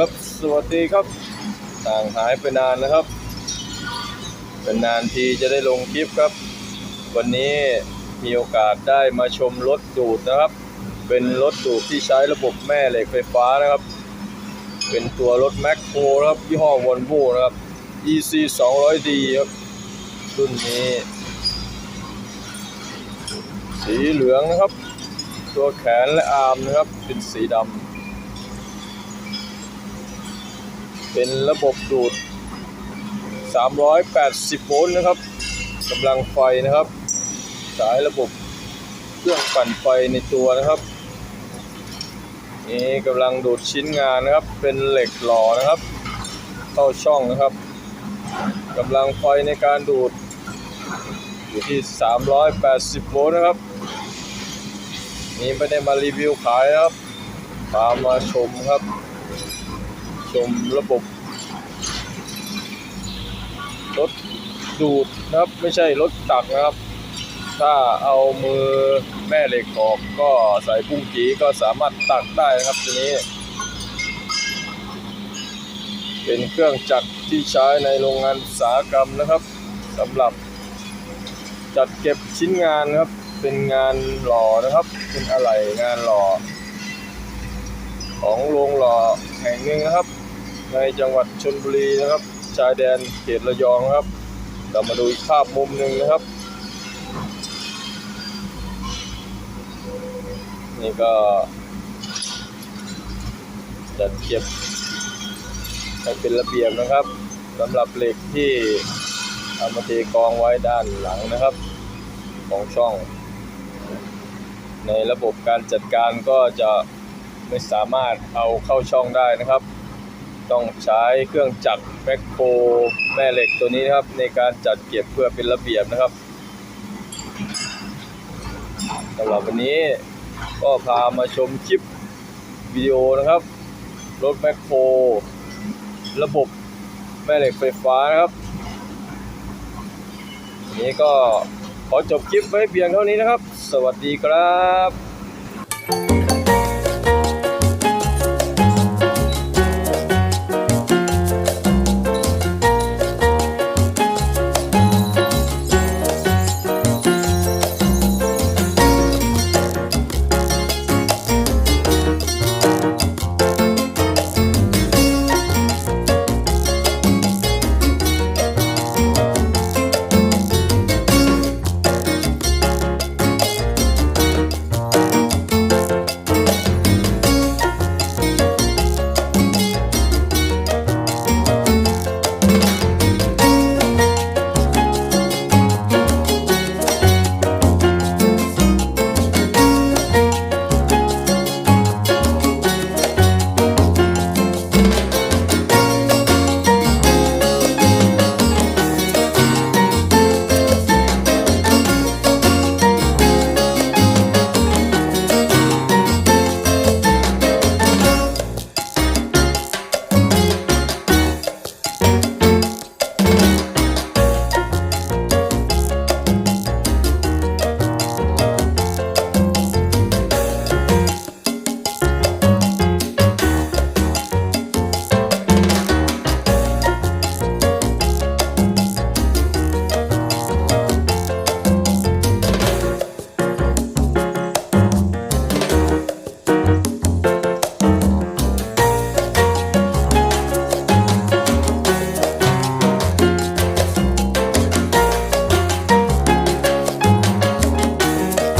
ครับสวัสดีครับต่างหายไปนานนะครับ เป็นนานทีจะได้ลงคลิปครับ วันนี้มีโอกาสได้มาชมรถดูดนะครับ เป็นรถดูดที่ใช้ระบบแม่เหล็กไฟฟ้านะครับ เป็นตัวรถแมคโครครับยี่ห้อวอลโวนะครับ EC 200D ครับรุ่นนี้ สีเหลืองนะครับ ตัวแขนและอาร์มนะครับเป็นสีดำ เป็นระบบดูด 380 โวลต์นะครับกำลังไฟนะครับ สายระบบเครื่องปั่นไฟในตัวนะครับ นี่กำลังดูดชิ้นงานนะครับ เป็นเหล็กหล่อนะครับ เข้าช่องนะครับกำลังไฟในการดูด อยู่ที่ 380 โวลต์นะครับนี่ไม่ได้มารีวิวขายนะครับพามาชมครับ ชมระบบรถดูดนะครับ ไม่ใช่รถตักนะครับ ถ้าเอามือแม่เหล็กออกก็ใส่ปุ้งกีก็สามารถตักได้นะครับทีนี้ เป็นเครื่องจักรที่ใช้ในโรงงานอุตสาหกรรมนะครับสำหรับจัดเก็บชิ้นงานนะครับ เป็นงานหล่อนะครับ เป็นอะไหล่งานหล่อ ของโรงหล่อแห่งหนึ่งนะครับ ในจังหวัดชลบุรีนะครับ ชายแดนเขตระยองครับ เรามาดูอีกภาพมุมหนึ่งนะครับ นี่ก็จัดเก็บให้เป็นระเบียบนะครับสำหรับเหล็กที่เอามาเทกองไว้ด้านหลังนะครับ ของช่อง ในระบบการจัดการก็จะไม่สามารถเอาเข้าช่องได้นะครับ ต้องใช้เครื่องจักรแมคโครแม่เหล็กตัวนี้นะครับ ในการจัดเก็บเพื่อเป็นระเบียบนะครับสำหรับวันนี้ก็พามาชมคลิปวิดีโอนะครับ รถแมคโครระบบแม่เหล็กไฟฟ้านะครับ นี้ก็ขอจบคลิปไว้เพียงเท่านี้นะครับ สวัสดีครับ